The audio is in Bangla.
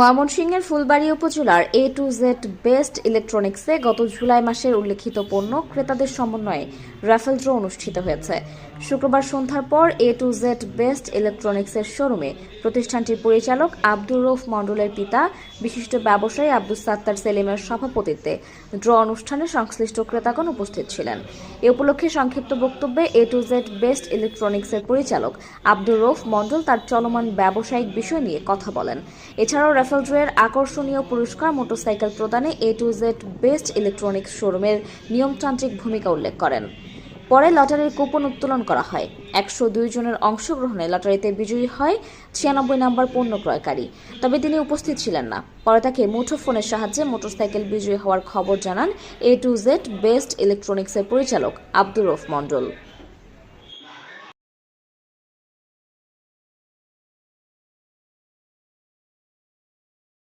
ময়মনসিংহের ফুলবাড়ী উপজেলার এ টু জেড বেস্ট ইলেকট্রনিক্সে গত জুলাই মাসের উল্লেখিত পণ্য ক্রেতাদের সমন্বয়ে রাফেল ড্র অনুষ্ঠিত হয়েছে। শুক্রবার সন্ধ্যার পর এ টু জেড বেস্ট ইলেকট্রনিক্সের শোরুমে প্রতিষ্ঠানটির পরিচালক আব্দুর রৌফ মণ্ডলের পিতা, বিশিষ্ট ব্যবসায়ী আব্দুল সাত্তার সেলিমের সভাপতিত্বে ড্র অনুষ্ঠানে সংশ্লিষ্ট ক্রেতাগণ উপস্থিত ছিলেন। এ উপলক্ষে সংক্ষিপ্ত বক্তব্যে এ টু জেড বেস্ট ইলেকট্রনিক্সের পরিচালক আব্দুর রৌফ মণ্ডল তার চলমান ব্যবসায়িক বিষয় নিয়ে কথা বলেন। এছাড়াও রাফেল ড্রয়ের আকর্ষণীয় পুরস্কার মোটরসাইকেল প্রদানে A to Z best electronics শোরুমের নিয়মতান্ত্রিক ভূমিকা উল্লেখ করেন। পরে লটারির কুপন উত্তোলন করা হয়। একশো দুই জনের অংশগ্রহণে লটারিতে বিজয়ী হয় ছিয়ানব্বই নম্বর পণ্য ক্রয়কারী। তবে তিনি উপস্থিত ছিলেন না। পরে তাকে মুঠোফোনের সাহায্যে মোটরসাইকেল বিজয়ী হওয়ার খবর জানান এ টু জেড বেস্ট ইলেকট্রনিক্সের পরিচালক আব্দুর রফ মণ্ডল।